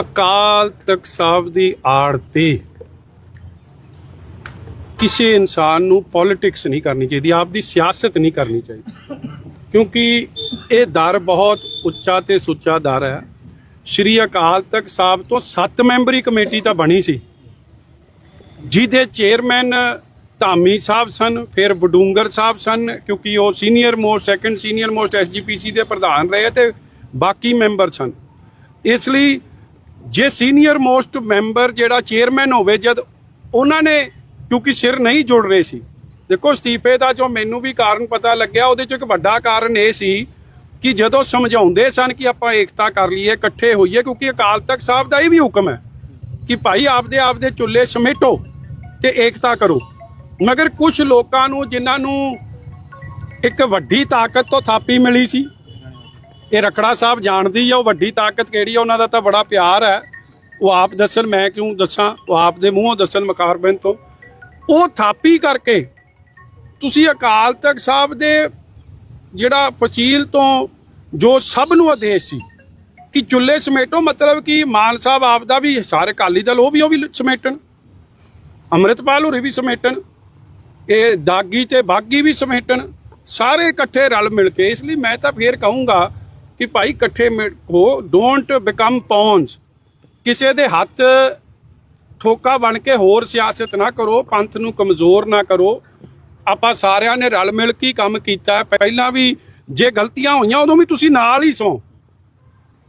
ਅਕਾਲ ਤਖਤ ਸਾਹਿਬ ਦੀ ਆੜ ਤੇ ਕਿਸੇ ਇਨਸਾਨ ਨੂੰ ਪੋਲਿਟਿਕਸ ਨਹੀਂ ਕਰਨੀ ਚਾਹੀਦੀ, ਆਪ ਦੀ ਸਿਆਸਤ ਨਹੀਂ ਕਰਨੀ ਚਾਹੀਦੀ। ਕਿਉਂਕਿ ਇਹ ਦਰ ਬਹੁਤ ਉੱਚਾ ਤੇ ਸੁੱਚਾ ਦਰ ਹੈ। ਸ਼੍ਰੀ ਅਕਾਲ ਤਖਤ ਸਾਹਿਬ ਤੋਂ 7 ਮੈਂਬਰੀ ਕਮੇਟੀ ਤਾਂ ਬਣੀ ਸੀ। ਜਿਹਦੇ ਚੇਅਰਮੈਨ ਧਾਮੀ ਸਾਹਿਬ ਸਨ, ਫਿਰ ਬਡੂੰਗਰ ਸਾਹਿਬ ਸਨ, ਕਿਉਂਕਿ ਉਹ senior most second senior most SGPC ਦੇ ਪ੍ਰਧਾਨ ਰਹੇ ਤੇ ਬਾਕੀ ਮੈਂਬਰ ਸਨ। ਇਸ ਲਈ ਜੇ ਸੀਨੀਅਰ ਮੋਸਟ ਮੈਂਬਰ ਜਿਹੜਾ ਚੇਅਰਮੈਨ ਹੋਵੇ, ਜਦ ਉਹਨਾਂ ਨੇ ਕਿਉਂਕਿ ਸਿਰ ਨਹੀਂ ਜੁੜ ਰਹੇ ਸੀ। ਦੇਖੋ, ਅਸਤੀਫੇ ਦਾ ਜੋ ਮੈਨੂੰ ਵੀ ਕਾਰਨ ਪਤਾ ਲੱਗਿਆ, ਉਹਦੇ ਚ ਇੱਕ ਵੱਡਾ ਕਾਰਨ ਇਹ ਸੀ ਕਿ ਜਦੋਂ ਸਮਝਾਉਂਦੇ ਸਨ ਕਿ ਆਪਾਂ ਏਕਤਾ ਕਰ ਲਈਏ, ਇਕੱਠੇ ਹੋਈਏ, ਕਿਉਂਕਿ ਅਕਾਲ ਤਖਤ ਸਾਹਿਬ ਦਾ ਇਹ ਵੀ ਹੁਕਮ ਹੈ ਕਿ ਭਾਈ ਆਪਦੇ ਆਪਦੇ ਚੁੱਲ੍ਹੇ ਸਮੇਟੋ ਤੇ ਏਕਤਾ ਕਰੋ। ਮਗਰ ਕੁਝ ਲੋਕਾਂ ਨੂੰ, ਜਿਨ੍ਹਾਂ ਨੂੰ ਇੱਕ ਵੱਡੀ ਤਾਕਤ ਤੋਂ ਥਾਪੀ ਮਿਲੀ ਸੀ ਇਹ ਰਖੜਾ ਸਾਹਿਬ ਜਾਣਦੀ ਆ, ਉਹ ਵੱਡੀ ਤਾਕਤ ਕਿਹੜੀ ਆ, ਉਹਨਾਂ ਦਾ ਤਾਂ ਬੜਾ ਪਿਆਰ ਹੈ। ਉਹ ਆਪ ਦੱਸਣ, ਮੈਂ ਕਿਉਂ ਦੱਸਾਂ? ਉਹ ਆਪ ਦੇ ਮੂੰਹੋਂ ਦੱਸਣ ਮਕਾਰਬਨ ਤੋਂ। ਉਹ ਥਾਪੀ ਕਰਕੇ ਤੁਸੀਂ ਅਕਾਲ ਤਖਤ ਸਾਹਿਬ ਦੇ ਜਿਹੜਾ ਫਸੀਲ ਤੋਂ ਜੋ ਸਭ ਨੂੰ ਆਦੇਸ਼ ਸੀ ਕਿ ਚੁੱਲ੍ਹੇ ਸਮੇਟੋ, ਮਤਲਬ ਕਿ ਮਾਨ ਸਾਹਿਬ ਆਪ ਦਾ ਵੀ, ਸਾਰੇ ਅਕਾਲੀ ਦਲ ਉਹ ਵੀ ਉਹ ਵੀ ਸਮੇਟਣ। ਅੰਮ੍ਰਿਤਪਾਲ ਹੋਰੀ ਵੀ ਸਮੇਟਣ। ਇਹ ਦਾਗੀ ਤੇ ਬਾਗੀ ਵੀ ਸਮੇਟਣ। ਸਾਰੇ ਇਕੱਠੇ ਰਲ ਮਿਲ ਕੇ, ਇਸ ਲਈ ਮੈਂ ਤਾਂ ਫੇਰ ਕਹੂੰਗਾ ਕਿ ਭਾਈ ਇਕੱਠੇ ਮਿਲ- ਹੋ ਡੋਂਟ ਬਿਕਮ ਪੌਨਸ ਕਿਸੇ ਦੇ ਹੱਥ ਠੋਕਾ ਬਣ ਕੇ ਹੋਰ ਸਿਆਸਤ ਨਾ ਕਰੋ, ਪੰਥ ਨੂੰ ਕਮਜ਼ੋਰ ਨਾ ਕਰੋ। ਆਪਾਂ ਸਾਰਿਆਂ ਨੇ ਰਲ ਮਿਲ ਕੇ ਕੰਮ ਕੀਤਾ। ਪਹਿਲਾਂ ਵੀ ਜੇ ਗਲਤੀਆਂ ਹੋਈਆਂ, ਉਦੋਂ ਵੀ ਤੁਸੀਂ ਨਾਲ ਹੀ ਸੋ।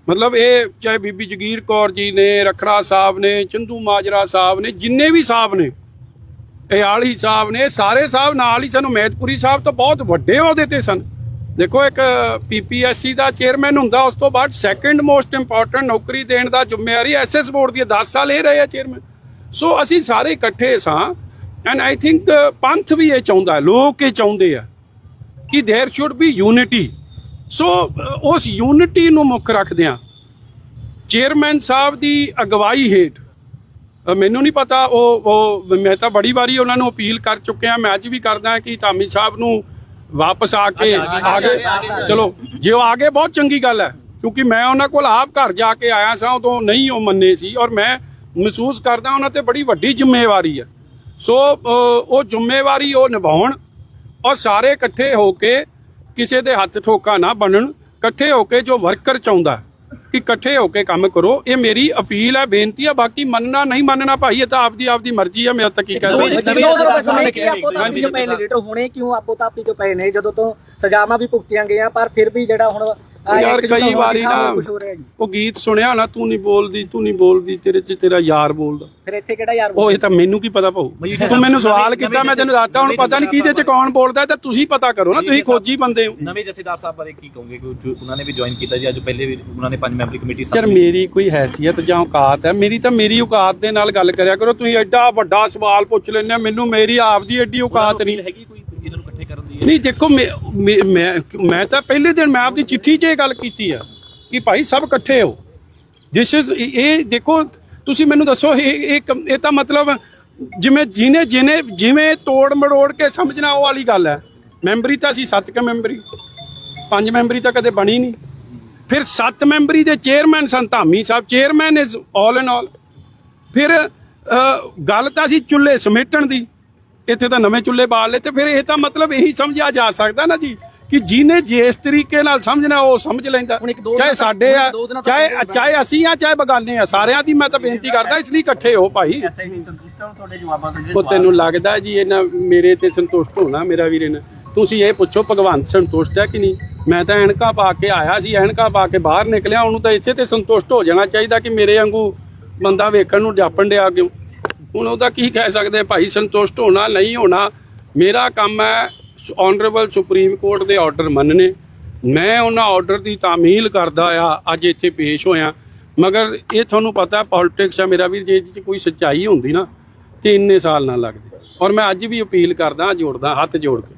ਮਤਲਬ ਇਹ ਚਾਹੇ ਬੀਬੀ ਜਗੀਰ ਕੌਰ ਜੀ ਨੇ, ਰਖੜਾ ਸਾਹਿਬ ਨੇ, ਚੰਦੂ ਮਾਜਰਾ ਸਾਹਿਬ ਨੇ, ਜਿੰਨੇ ਵੀ ਸਾਹਿਬ ਨੇ, ਇਹ ਆਲੀ ਸਾਹਿਬ ਨੇ ਸਾਰੇ ਸਾਹਿਬ ਨਾਲ ਹੀ ਸਾਨੂੰ। ਮੈਦਪੁਰੀ ਸਾਹਿਬ ਤੋਂ ਬਹੁਤ ਵੱਡੇ ਅਹੁਦੇ ਤੇ ਸਨ। ਦੇਖੋ ਇੱਕ ਪੀਪੀਐਸਸੀ ਦਾ ਚੇਅਰਮੈਨ ਹੁੰਦਾ ਉਸ ਤੋਂ ਬਾਅਦ ਸੈਕੰਡ ਮੋਸਟ ਇੰਪੋਰਟੈਂਟ ਨੌਕਰੀ ਦੇਣ ਦਾ ਜ਼ਿੰਮੇਵਾਰੀ ਐਸਐਸ ਬੋਰਡ ਦੀ ਹੈ। 10 ਸਾਲ ਇਹ ਰਹੇ ਆ ਚੇਅਰਮੈਨ ਸੋ ਅਸੀਂ ਸਾਰੇ ਇਕੱਠੇ ਸਾਂ ਐਂਡ ਆਈ ਥਿੰਕ ਪੰਥ ਵੀ ਇਹ ਚਾਹੁੰਦਾ ਹੈ, ਲੋਕ ਇਹ ਚਾਹੁੰਦੇ ਆ ਕਿ there should be unity so uh, ਉਸ ਯੂਨਿਟੀ ਨੂੰ ਮੁੱਖ ਰੱਖਦਿਆਂ ਚੇਅਰਮੈਨ ਸਾਹਿਬ ਦੀ ਅਗਵਾਈ ਹੇਠ ਅ, ਮੈਨੂੰ ਨਹੀਂ ਪਤਾ ਉਹ ਉਹ ਮੈਂ ਤਾਂ ਬੜੀ ਵਾਰੀ ਉਹਨਾਂ ਨੂੰ ਅਪੀਲ ਕਰ ਚੁੱਕਿਆ ਮੈਂ ਅੱਜ ਵੀ ਕਰਦਾ ਕਿ ਧਾਮੀ ਸਾਹਿਬ ਨੂੰ ਵਾਪਸ ਆ ਕੇ ਆਗੇ ਚਲੋ ਜੇ ਉਹ ਆਗੇ ਬਹੁਤ ਚੰਗੀ ਗੱਲ ਹੈ ਕਿਉਂਕਿ ਮੈਂ ਉਹਨਾਂ ਕੋਲ ਆਪ ਘਰ ਜਾ ਕੇ ਆਇਆ ਸਾਂ ਉਦੋਂ ਨਹੀਂ ਉਹ ਮੰਨੇ ਸੀ ਔਰ ਮੈਂ ਮਹਿਸੂਸ ਕਰਦਾ ਉਹਨਾਂ ਤੇ ਬੜੀ ਵੱਡੀ ਜ਼ਿੰਮੇਵਾਰੀ ਹੈ। ਸੋ ਉਹ ਜ਼ਿੰਮੇਵਾਰੀ ਉਹ ਨਿਭਾਉਣ ਔਰ ਸਾਰੇ ਇਕੱਠੇ ਹੋ ਕੇ ਕਿਸੇ ਦੇ ਹੱਥ ਠੋਕਾ ਨਾ ਬਣਨ ਇਕੱਠੇ ਹੋ ਕੇ ਜੋ ਵਰਕਰ ਚਾਹੁੰਦਾ ਇਕੱਠੇ ਹੋ ਕੇ ਕੰਮ ਕਰੋ ਇਹ ਮੇਰੀ ਅਪੀਲ ਹੈ ਬੇਨਤੀ ਹੈ ਬਾਕੀ ਮੰਨਣਾ ਨਹੀਂ ਮੰਨਣਾ ਭਾਈ ਇਹ ਤਾਂ ਆਪਦੀ ਆਪਦੀ ਮਰਜ਼ੀ ਹੈ ਮੈਂ ਤਾਂ ਕੀ ਕਹਿ ਸਕਦਾ। ਹੁਣੇ ਕਿਉਂ ਆਪੋ ਤਾਂ ਆਪੀ ਜੋ ਪਏ ਨੇ ਜਦੋਂ ਤੋਂ ਸਜ਼ਾਵਾਂ ਵੀ ਭੁਗਤੀਆਂ ਗਈਆਂ ਪਰ ਫਿਰ ਵੀ ਜਿਹੜਾ ਹੁਣ ਯਾਰ ਕਈ ਵਾਰੀ ਨਾ ਉਹ ਗੀਤ ਸੁਣਿਆ ਨਾ ਤੂੰ ਨਹੀਂ ਬੋਲਦੀ ਤੂੰ ਨਹੀਂ ਬੋਲਦੀ ਤੇਰੇ ਚ ਤੇਰਾ ਯਾਰ ਬੋਲਦਾ। ਫਿਰ ਇੱਥੇ ਕਿਹੜਾ ਯਾਰ ਉਹ ਇਹ ਤਾਂ ਮੈਨੂੰ ਕੀ ਪਤਾ ਭਾਊ? ਤੂੰ ਮੈਨੂੰ ਸਵਾਲ ਕੀਤਾ ਮੈਂ ਤੈਨੂੰ ਦੱਸਤਾ ਹੁਣ ਪਤਾ ਨਹੀਂ ਕਿਹਦੇ ਚ ਕੌਣ ਬੋਲਦਾ ਤਾਂ ਤੁਸੀਂ ਪਤਾ ਕਰੋ ਨਾ ਤੁਸੀਂ ਖੋਜੀ ਬੰਦੇ ਹੋ। ਨਵੇਂ ਜਥੇਦਾਰ ਸਾਹਿਬ ਬਾਰੇ ਕੀ ਕਹੋਗੇ? ਕਿ ਉਹਨਾਂ ਨੇ ਵੀ ਜੁਆਇਨ ਕੀਤਾ ਜੀ ਅੱਜ ਪਹਿਲੇ ਵੀ ਉਹਨਾਂ ਨੇ ਪੰਜ ਮੈਂਬਰੀ ਕਮੇਟੀ ਯਾਰ ਮੇਰੀ ਕੋਈ ਹੈਸੀਅਤ ਜਾਂ ਔਕਾਤ ਹੈ ਮੇਰੀ ਤਾਂ ਮੇਰੀ ਔਕਾਤ ਦੇ ਨਾਲ ਗੱਲ ਕਰਿਆ ਕਰੋ ਤੁਸੀਂ ਐਡਾ ਵੱਡਾ ਸਵਾਲ ਪੁੱਛ ਲੈਂਦੇ ਮੈਨੂੰ ਮੇਰੀ ਆਪ ਦੀ ਐਡੀ ਔਕਾਤ ਨਹੀਂ। ਹੈਗੀ ਕੋਈ ਇਹਨਾਂ ਨੂੰ ਇਕੱਠੇ ਕਰਨ ਦੀ ਨਹੀਂ, ਦੇਖੋ, ਮੈਂ ਮੈਂ- ਮੈਂ ਤਾਂ ਪਹਿਲੇ ਦਿਨ ਮੈਂ ਆਪਦੀ ਚਿੱਠੀ 'ਚ ਇਹ ਗੱਲ ਕੀਤੀ ਆ ਕਿ ਭਾਈ ਸਭ ਇਕੱਠੇ ਹੋ। ਦਿਸ ਇਜ਼ ਇਹ ਦੇਖੋ, ਤੁਸੀਂ ਮੈਨੂੰ ਦੱਸੋ, ਇਹ ਇਹ ਕੰਮ- ਇਹ ਤਾਂ ਮਤਲਬ ਜਿਵੇਂ ਜਿਹਨੇ ਜਿਹਨੇ ਜਿਵੇਂ ਤੋੜ ਮੜੋੜ ਕੇ ਸਮਝਣਾ ਉਹ ਵਾਲੀ ਗੱਲ ਹੈ। ਮੈਂਬਰੀ ਤਾਂ ਸੀ ਸੱਤ ਕ ਮੈਂਬਰੀ, ਪੰਜ ਮੈਂਬਰੀ ਤਾਂ ਕਦੇ ਬਣੀ ਨਹੀਂ। ਫਿਰ ਸੱਤ ਮੈਂਬਰੀ ਦੇ chairman son Dhami Sahib. Chairman is all in all ਫਿਰ ਗੱਲ ਤਾਂ ਸੀ ਚੁੱਲ੍ਹੇ ਸਮੇਟਣ ਦੀ। ਇੱਥੇ ਤਾਂ ਨਵੇਂ ਚੁੱਲ੍ਹੇ ਬਾਲ ਲਏ ਤੇ ਫਿਰ ਇਹ ਤਾਂ ਮਤਲਬ ਇਹੀ ਸਮਝਿਆ ਜਾ ਸਕਦਾ ਨਾ ਜੀ ਕਿ ਜਿਹਨੇ ਜਿਸ ਤਰੀਕੇ ਨਾਲ ਸਮਝਣਾ ਉਹ ਸਮਝ ਲੈਂਦਾ। ਚਾਹੇ ਸਾਡੇ ਆ ਚਾਹੇ ਚਾਹੇ ਅਸੀਂ ਆ ਚਾਹੇ ਬਗਾਨੇ ਆ ਸਾਰਿਆਂ ਦੀ ਮੈਂ ਤਾਂ ਬੇਨਤੀ ਕਰਦਾ ਇਸ ਲਈ ਇਕੱਠੇ ਹੋ ਭਾਈ। ਉਹ ਤੈਨੂੰ ਲੱਗਦਾ ਜੀ ਇਹਨਾਂ ਮੇਰੇ ਤੇ ਸੰਤੁਸ਼ਟ ਹੋਣਾ ਮੇਰਾ ਵੀਰ ਇਹਨਾਂ ਤੁਸੀਂ ਇਹ ਪੁੱਛੋ ਭਗਵੰਤ ਸੰਤੁਸ਼ਟ ਹੈ ਕਿ ਨਹੀਂ? ਮੈਂ ਤਾਂ ਐਨਕਾਂ ਪਾ ਕੇ ਆਇਆ ਸੀ ਐਨਕਾਂ ਪਾ ਕੇ ਬਾਹਰ ਨਿਕਲਿਆ ਉਹਨੂੰ ਤਾਂ ਇਸੇ ਤੇ ਸੰਤੁਸ਼ਟ ਹੋ ਜਾਣਾ ਚਾਹੀਦਾ ਕਿ ਮੇਰੇ ਵਾਂਗੂ ਬੰਦਾ ਵੇਖਣ ਨੂੰ ਜਾਪਣ ਡਿਆ ਕਿਉਂ? ਹੁਣ ਉਹਦਾ ਕੀ ਕਹਿ ਸਕਦੇ ਭਾਈ ਸੰਤੁਸ਼ਟ ਹੋਣਾ, ਨਹੀਂ ਹੋਣਾ, ਮੇਰਾ ਕੰਮ ਹੈ ਆਨਰੇਬਲ ਸੁਪਰੀਮ ਕੋਰਟ ਦੇ ਆਰਡਰ ਮੰਨਣੇ। ਮੈਂ ਉਹਨਾਂ ਆਰਡਰ ਦੀ ਤਾਮੀਲ ਕਰਦਾ ਆ, ਅੱਜ ਇੱਥੇ ਪੇਸ਼ ਹੋਇਆ। ਮਗਰ ਇਹ ਤੁਹਾਨੂੰ ਪਤਾ ਪੋਲਿਟਿਕਸ ਆ ਮੇਰਾ ਵੀ ਜੇ ਇਹਦੇ 'ਚ ਕੋਈ ਸੱਚਾਈ ਹੁੰਦੀ ਨਾ, ਤੇ ਇੰਨੇ ਸਾਲ ਨਾ ਲੱਗਦੇ। ਔਰ ਮੈਂ ਅੱਜ ਵੀ ਅਪੀਲ ਕਰਦਾ, ਜੋੜਦਾ, ਹੱਥ ਜੋੜ ਕੇ।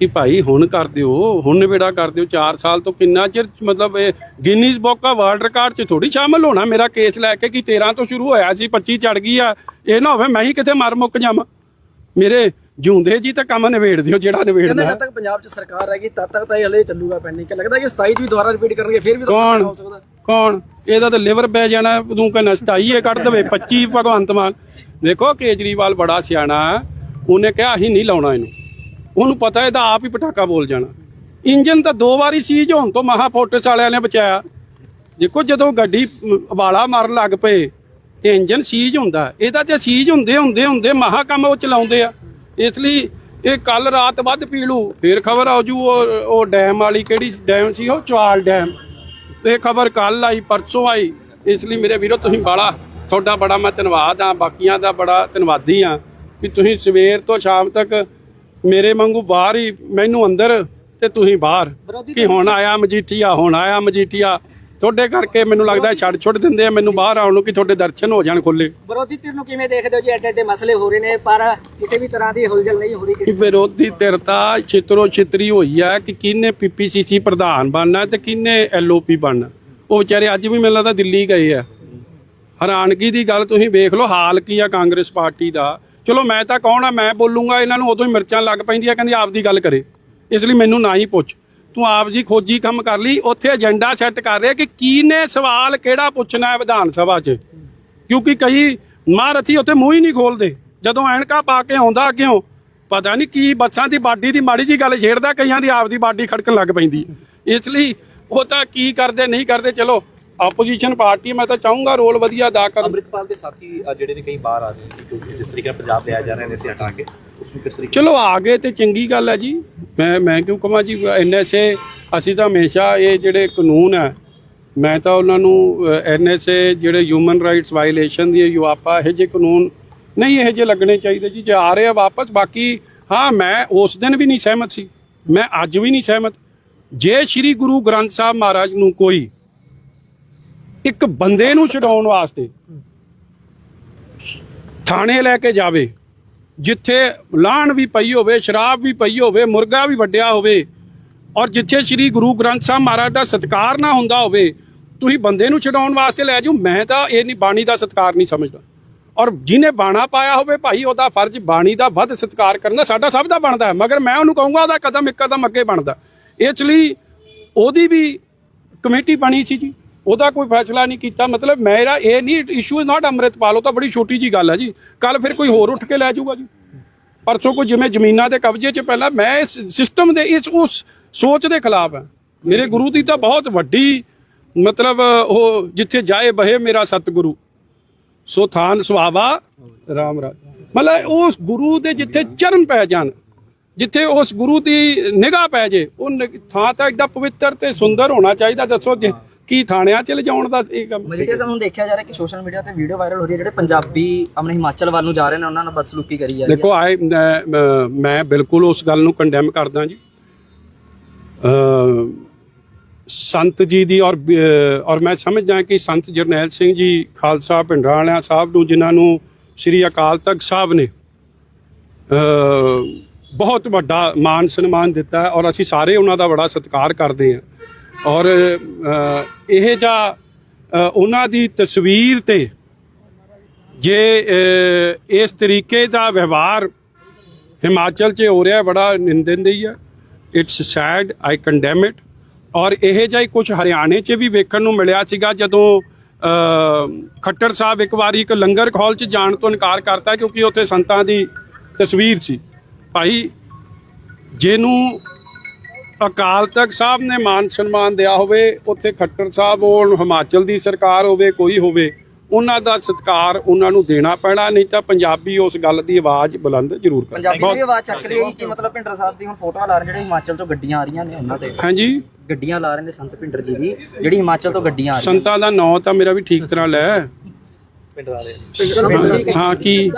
ਕਿ ਭਾਈ ਹੁਣ ਕਰ ਦਿਓ ਹੁਣ ਨਿਬੇੜਾ ਕਰ ਦਿਓ 4 ਸਾਲ ਤੋਂ ਕਿੰਨਾ ਚਿਰ ਮਤਲਬ ਇਹ Guinness book of world record 'ਚ ਥੋੜੀ ਸ਼ਾਮਲ ਹੋਣਾ ਮੇਰਾ ਕੇਸ ਲੈ ਕੇ ਕਿ 13 ਤੋਂ ਸ਼ੁਰੂ ਹੋਇਆ ਸੀ 25 ਚੜ ਗਈ ਆ ਇਹ ਨਾ ਹੋਵੇ ਮੈਂ ਹੀ ਕਿਤੇ ਮਰ ਮੁੱਕ ਜਾਵਾਂ। ਮੇਰੇ ਜਿਉਂਦੇ ਜੀ ਤਾਂ ਕੰਮ ਨਿਬੇੜ ਦਿਓ ਜਿਹੜਾ ਕਹਿੰਦੇ ਨਿਬੇੜਨਾ ਜਦ ਤੱਕ ਪੰਜਾਬ 'ਚ ਸਰਕਾਰ ਹੈਗੀ ਤਦ ਤੱਕ ਤਾਂ ਇਹ ਹਲੇ ਚੱਲੂਗਾ ਪੈਂਡਿੰਗ ਕਿ ਲੱਗਦਾ ਕਿ 27 ਚ ਵੀ ਦੁਬਾਰਾ ਰਿਪੀਟ ਕਰਨਗੇ ਫਿਰ ਵੀ ਕੌਣ? ਹੋ ਸਕਦਾ। ਕੌਣ? ਇਹਦਾ ਤਾਂ ਲਿਵਰ ਪੈ ਜਾਣਾ ਤੂੰ ਕਹਿੰਦਾ 27 ਇਹ ਕੱਢ ਦੇਵੇ 25 ਭਗਵੰਤ ਮਾਨ। ਦੇਖੋ ਕੇਜਰੀਵਾਲ ਬੜਾ ਸਿਆਣਾ। ਉਹਨੇ ਕਿਹਾ ਅਸੀਂ ਨਹੀਂ ਲਾਉਣਾ ਇਹਨੂੰ। ਉਹਨੂੰ ਪਤਾ ਇਹਦਾ ਆਪ ਹੀ ਪਟਾਕਾ ਬੋਲ ਜਾਣਾ। ਇੰਜਨ ਤਾਂ ਦੋ ਵਾਰੀ ਸੀਜ ਹੋਣ ਤੋਂ ਮਹਾ ਫੋਟਸ ਵਾਲਿਆਂ ਨੇ ਬਚਾਇਆ। ਦੇਖੋ ਜਦੋਂ ਗੱਡੀ ਵਾਲਾ ਮਾਰਨ ਲੱਗ ਪਏ ਤੇ ਇੰਜਨ ਸੀਜ ਹੁੰਦਾ, ਇਹਦਾ ਤੇ ਸੀਜ ਹੁੰਦੇ ਹੁੰਦੇ ਹੁੰਦੇ ਮਹਾ ਕੰਮ ਉਹ ਚਲਾਉਂਦੇ ਆ। ਇਸ ਲਈ ਇਹ ਕੱਲ ਰਾਤ ਵੱਧ ਪੀ ਲੂ ਫੇਰ ਖਬਰ ਆਉ ਜੂ ਉਹ ਉਹ ਡੈਮ ਵਾਲੀ ਕਿਹੜੀ ਡੈਮ ਸੀ, ਉਹ ਚਵਾਲ ਡੈਮ। ਇਹ ਖਬਰ ਕੱਲ ਆਈ, ਪਰਸੋਂ ਆਈ। ਇਸ ਲਈ ਮੇਰੇ ਵੀਰੋ ਤੁਸੀਂ ਬਾਲਾ ਤੁਹਾਡਾ ਬੜਾ ਮੈਂ ਧੰਨਵਾਦ ਆ, ਬਾਕੀਆਂ ਦਾ ਬੜਾ ਧੰਨਵਾਦੀ ਆ ਕਿ ਤੁਸੀਂ ਸਵੇਰ ਤੋਂ ਸ਼ਾਮ ਤੱਕ ਮੇਰੇ ਵਾਂਗੂ ਬਾਹਰ ਹੀ ਮੈਨੂੰ ਅੰਦਰ ਤੇ ਤੁਸੀਂ ਬਾਹਰ। ਕਿ ਹੁਣ ਆਇਆ ਮਜੀਠੀਆ ਹੁਣ ਆਇਆ ਮਜੀਠੀਆ। ਤੁਹਾਡੇ ਕਰਕੇ ਮੈਨੂੰ ਲੱਗਦਾ ਛੱਡ ਛੁੱਟ ਦਿੰਦੇ ਆ ਮੈਨੂੰ ਬਾਹਰ ਆਉਣ ਨੂੰ ਕਿ ਤੁਹਾਡੇ ਦਰਸ਼ਨ ਹੋ ਜਾਣ ਖੁੱਲੇ ਵਿਰੋਧੀ ਧਿਰ ਨੂੰ ਕਿਵੇਂ ਦੇਖਦੇ ਹੋ ਜੀ? ਐਡੇ ਐਡੇ ਮਸਲੇ ਹੋ ਰਹੇ ਨੇ ਪਰ ਕਿਸੇ ਵੀ ਤਰ੍ਹਾਂ ਦੀ ਹੁਲਜਲ ਨਹੀਂ ਹੋ ਰਹੀ ਕਿ ਕਿਸੇ ਵਿਰੋਧੀ ਧਿਰਤਾ ਛਿਤਰੋ ਛਿਤਰੀ ਹੋਈ ਹੈ ਕਿ ਕਿਹਨੇ ਪੀਪੀਸੀਸੀ ਪ੍ਰਧਾਨ ਬਣਨਾ ਤੇ ਕਿਹਨੇ ਐਲਓਪੀ ਬਣਨਾ। ਉਹ ਵਿਚਾਰੇ ਅੱਜ ਵੀ ਮੈਨੂੰ ਲੱਗਦਾ ਦਿੱਲੀ ਗਏ ਆ। ਹੈਰਾਨਗੀ ਦੀ ਗੱਲ ਤੁਸੀਂ ਵੇਖ ਲਓ ਹਾਲ ਕੀ ਆ ਕਾਂਗਰਸ ਪਾਰਟੀ ਦਾ। ਚਲੋ ਮੈਂ ਤਾਂ ਕੌਣ ਆ, ਮੈਂ ਬੋਲੂੰਗਾ, ਇਹਨਾਂ ਨੂੰ ਉਦੋਂ ਹੀ ਮਿਰਚਾਂ ਲੱਗ ਪੈਂਦੀਆਂ, ਕਹਿੰਦੀ ਆਪ ਦੀ ਗੱਲ ਕਰੇ। ਇਸ ਲਈ ਮੈਨੂੰ ਨਾ ਹੀ ਪੁੱਛ। ਤੂੰ ਆਪ ਜੀ ਖੋਜੀ ਕੰਮ ਕਰ ਲਈ, ਉੱਥੇ ਏਜੰਡਾ ਸੈੱਟ ਕਰ ਰਿਹਾ ਕਿ ਕੀ ਨੇ ਸਵਾਲ ਕਿਹੜਾ ਪੁੱਛਣਾ ਹੈ ਵਿਧਾਨ ਸਭਾ 'ਚ? ਕਿਉਂਕਿ ਕਈ ਮਹਾਰਥੀ ਉੱਥੇ ਮੂੰਹ ਹੀ ਨਹੀਂ ਖੋਲਦੇ। ਜਦੋਂ ਐਨਕਾ ਪਾ ਕੇ ਆਉਂਦਾ ਕਿਉਂ ਪਤਾ ਨਹੀਂ ਕੀ ਬੱਸਾਂ ਦੀ ਬਾਡੀ ਦੀ ਮਾੜੀ ਜੀ ਗੱਲ ਛੇੜਦਾ, ਕਈਆਂ ਦੀ ਆਪ ਦੀ ਬਾਡੀ ਖੜਕਣ ਲੱਗ ਪੈਂਦੀ। ਇਸ ਲਈ ਉਹ ਤਾਂ ਕੀ ਕਰਦੇ, ਨਹੀਂ ਕਰਦੇ, ਚਲੋ ਆਪੋਜੀਸ਼ਨ ਪਾਰਟੀ ਮੈਂ ਤਾਂ ਚਾਹੂੰਗਾ ਰੋਲ ਵਧੀਆ ਅਦਾ ਕਰਨ। ਅੰਮ੍ਰਿਤਪਾਲ ਦੇ ਸਾਥੀ ਜਿਹੜੇ ਨੇ ਕਈ ਬਾਹਰ ਆ ਰਹੇ ਨੇ ਕਿਉਂਕਿ ਜਿਸ ਤਰੀਕੇ ਨਾਲ ਪੰਜਾਬ ਲਿਆ ਜਾ ਰਿਹਾ ਨੇ ਅਸੀਂ ਹਟਾ ਕੇ ਉਸ ਨੂੰ ਕਿਸ ਤਰੀਕੇ ਚਲੋ ਆ ਗਏ ਤੇ ਚੰਗੀ ਗੱਲ ਹੈ ਜੀ। ਮੈਂ ਮੈਂ ਕਿਉਂ ਕਹਾਂ ਜੀ ਐਨਐਸਏ ਅਸੀਂ ਤਾਂ ਹਮੇਸ਼ਾ ਇਹ ਜਿਹੜੇ ਕਾਨੂੰਨ ਹੈ ਮੈਂ ਤਾਂ ਉਹਨਾਂ ਨੂੰ ਐਨਐਸਏ ਜਿਹੜੇ ਹਿਊਮਨ ਰਾਈਟਸ ਵਾਇਲੇਸ਼ਨ ਦੀ ਯੂਆਪਾ ਇਹ ਜੇ ਕਾਨੂੰਨ ਨਹੀਂ ਇਹ ਜੇ ਲੱਗਣੇ ਚਾਹੀਦੇ ਜੀ। ਜੇ ਆ ਰਹੇ ਆ ਵਾਪਸ ਬਾਕੀ ਹਾਂ ਮੈਂ ਉਸ ਦਿਨ ਵੀ ਨਹੀਂ ਸਹਿਮਤ ਸੀ। ਮੈਂ ਅੱਜ ਵੀ ਨਹੀਂ ਸਹਿਮਤ। ਜੇ ਸ੍ਰੀ ਗੁਰੂ ਗ੍ਰੰਥ ਸਾਹਿਬ ਮਹਾਰਾਜ ਨੂੰ ਕੋਈ ਇੱਕ ਬੰਦੇ ਨੂੰ ਛਡਾਉਣ ਵਾਸਤੇ ਥਾਣੇ ਲੈ ਕੇ ਜਾਵੇ, ਜਿੱਥੇ ਲਾਹਣ ਵੀ ਪਈ ਹੋਵੇ, ਸ਼ਰਾਬ ਵੀ ਪਈ ਹੋਵੇ, ਮੁਰਗਾ ਵੀ ਵੱਡਿਆ ਹੋਵੇ, ਔਰ ਜਿੱਥੇ ਸ੍ਰੀ ਗੁਰੂ ਗ੍ਰੰਥ ਸਾਹਿਬ ਮਹਾਰਾਜ ਦਾ ਸਤਿਕਾਰ ਨਾ ਹੁੰਦਾ ਹੋਵੇ, ਤੁਸੀਂ ਬੰਦੇ ਨੂੰ ਛਡਾਉਣ ਵਾਸਤੇ ਲੈ ਜਾਓ, ਮੈਂ ਤਾਂ ਇਹ ਨਹੀਂ, ਬਾਣੀ ਦਾ ਸਤਿਕਾਰ ਨਹੀਂ ਸਮਝਦਾ। ਔਰ ਜਿਹਨੇ ਬਾਣਾ ਪਾਇਆ ਹੋਵੇ ਭਾਈ, ਉਹਦਾ ਫਰਜ਼ ਬਾਣੀ ਦਾ ਵੱਧ ਸਤਿਕਾਰ ਕਰਨਾ ਸਾਡਾ ਸਭ ਦਾ ਬਣਦਾ ਮਗਰ ਮੈਂ ਉਹਨੂੰ ਕਹੂੰਗਾ, ਉਹਦਾ ਕਦਮ ਇੱਕ ਕਦਮ ਅੱਗੇ ਬਣਦਾ। ਇਸ ਲਈ ਉਹਦੀ ਵੀ ਕਮੇਟੀ ਬਣੀ ਸੀ ਜੀ। ਉਹਦਾ ਕੋਈ ਫੈਸਲਾ ਨਹੀਂ ਕੀਤਾ। ਮਤਲਬ ਮੇਰਾ ਇਹ ਨਹੀਂ ਇਸ਼ੂ ਇਜ਼ ਨਾਟ ਅੰਮ੍ਰਿਤਪਾਲ, ਉਹ ਤਾਂ ਬੜੀ ਛੋਟੀ ਜੀ ਗੱਲ ਹੈ ਜੀ। ਕੱਲ ਫਿਰ ਕੋਈ ਹੋਰ ਉੱਠ ਕੇ ਲੈ ਜਾਊਗਾ ਜੀ। ਪਰਸੋਂ ਕੋਈ ਜਿਵੇਂ ਜ਼ਮੀਨਾਂ ਦੇ ਕਬਜ਼ੇ 'ਚ ਪਹਿਲਾਂ ਮੈਂ ਇਸ ਸਿਸਟਮ ਦੇ, ਇਸ, ਉਸ ਸੋਚ ਦੇ ਖਿਲਾਫ ਹਾਂ। ਮੇਰੇ ਗੁਰੂ ਦੀ ਤਾਂ ਬਹੁਤ ਵੱਡੀ, ਮਤਲਬ ਉਹ ਜਿੱਥੇ ਜਾਏ ਬਹੇ ਮੇਰਾ ਸਤਿਗੁਰੂ। ਸੋ ਥਾਨ ਸੁਹਾਵਾ, ਰਾਮ ਰਾਜ। ਮਤਲਬ ਉਸ ਗੁਰੂ ਦੇ ਜਿੱਥੇ ਚਰਨ ਪੈ ਜਾਣ, ਜਿੱਥੇ ਉਸ ਗੁਰੂ ਦੀ ਨਿਗਾਹ ਪੈ ਜੇ, ਉਹ ਨਿਗ- ਥਾਂ ਤਾਂ ਐਡਾ ਪਵਿੱਤਰ ਤੇ ਸੁੰਦਰ ਹੋਣਾ ਚਾਹੀਦਾ, ਦੱਸੋ ਜੇ ਕੀ ਥਾਣਿਆਂ 'ਚ ਲਿਜਾਉਣ ਦਾ ਇਹ ਕੰਮ? ਮਜੀਠੀਆ ਸਾਹਿਬ ਨੂੰ ਦੇਖਿਆ ਜਾ ਰਿਹਾ ਕਿ ਸੋਸ਼ਲ ਮੀਡੀਆ ਤੇ ਵੀਡੀਓ ਵਾਇਰਲ ਹੋ ਰਹੀ ਹੈ ਜਿਹੜੇ ਪੰਜਾਬੀ ਆਪਣੇ ਹਿਮਾਚਲ ਵੱਲ ਨੂੰ ਜਾ ਰਹੇ ਨੇ ਉਹਨਾਂ ਨਾਲ ਬਦਸਲੂਕੀ ਕਰੀ ਜਾ ਰਹੀ ਹੈ। ਦੇਖੋ ਆਏ ਮੈਂ- ਬਿਲਕੁਲ ਉਸ ਗੱਲ ਨੂੰ ਕੰਡੈਮ ਕਰਦਾ ਜੀ। ਸੰਤ ਜੀ ਦੀ ਔਰ ਔਰ ਮੈਂ ਸਮਝਦਾ ਕਿ ਸੰਤ ਜਰਨੈਲ ਸਿੰਘ ਜੀ ਖਾਲਸਾ ਪਿੰਡਰਾਂ ਵਾਲਿਆਂ ਸਾਹਿਬ ਨੂੰ ਜਿਨ੍ਹਾਂ ਨੂੰ ਸ੍ਰੀ ਅਕਾਲ ਤਖਤ ਸਾਹਿਬ ਨੇ ਬਹੁਤ ਵੱਡਾ ਮਾਨ ਸਨਮਾਨ ਦਿੱਤਾ ਔਰ ਅਸੀਂ ਸਾਰੇ ਉਹਨਾਂ ਦਾ ਬੜਾ ਸਤਿਕਾਰ ਕਰਦੇ ਹਾਂ। ਔਰ ਇਹ ਜਾਂ ਉਹਨਾਂ ਦੀ ਤਸਵੀਰ ਤੇ ਜੇ ਇਸ ਤਰੀਕੇ ਦਾ ਵਿਵਹਾਰ ਹਿਮਾਚਲ 'ਚ ਹੋ ਰਿਹਾ, ਬੜਾ ਨਿੰਦਨਦਈ ਹੈ it's sad I condemn it ਔਰ ਇਹ ਜਿਹਾ ਹੀ ਕੁਝ ਹਰਿਆਣੇ 'ਚ ਵੀ ਵੇਖਣ ਨੂੰ ਮਿਲਿਆ ਸੀਗਾ, ਜਦੋਂ ਖੱਟਰ ਸਾਹਿਬ ਇੱਕ ਵਾਰੀ ਇੱਕ ਲੰਗਰ ਹਾਲ 'ਚ ਜਾਣ ਤੋਂ ਇਨਕਾਰ ਕਰਤਾ, ਕਿਉਂਕਿ ਉੱਥੇ ਸੰਤਾਂ ਦੀ ਤਸਵੀਰ ਸੀ। ਭਾਈ, ਜਿਹਨੂੰ ਅਕਾਲ ਤਖਤ ਸਾਹਿਬ ਨੇ ਮਾਨ ਸਨਮਾਨ ਦਿਆ ਹੋਵੇ ਉੱਥੇ ਖੱਟਰ ਸਾਹਿਬ ਹੋਣ ਹਿਮਾਚਲ ਦੀ ਸਰਕਾਰ ਹੋਵੇ ਕੋਈ ਹੋਵੇ ਉਹਨਾਂ ਦਾ ਸਤਿਕਾਰ ਉਹਨਾਂ ਨੂੰ ਦੇਣਾ ਪੈਣਾ ਨਹੀਂ ਤਾਂ ਪੰਜਾਬੀ ਉਸ ਗੱਲ ਦੀ ਆਵਾਜ਼ ਬੁਲੰਦ ਜ਼ਰੂਰ ਕਰਨ ਪੰਜਾਬੀ ਦੀ ਆਵਾਜ਼ ਚੱਕ ਰਹੀ ਹੈ ਕਿ ਮਤਲਬ ਭਿੰਡਰ ਸਾਹਿਬ ਦੀ ਹੁਣ ਫੋਟੋਆਂ ਲਾ ਰਹੇ ਜਿਹੜੇ ਹਿਮਾਚਲ ਤੋਂ ਗੱਡੀਆਂ ਆ ਰਹੀਆਂ ਨੇ ਉਹਨਾਂ ਤੇ। ਹਾਂਜੀ। ਗੱਡੀਆਂ ਲਾ ਰਹੇ ਨੇ ਸੰਤ ਭਿੰਡਰ ਜੀ ਦੀ ਜਿਹੜੀ ਹਿਮਾਚਲ ਤੋਂ ਗੱਡੀਆਂ ਆ ਰਹੀਆਂ। ਸੰਤਾਂ ਦਾ ਨਾਂ ਤਾਂ ਮੇਰਾ ਵੀ ਠੀਕ ਤਰ੍ਹਾਂ ਲੈ। ਹਾਂ ਕੀ?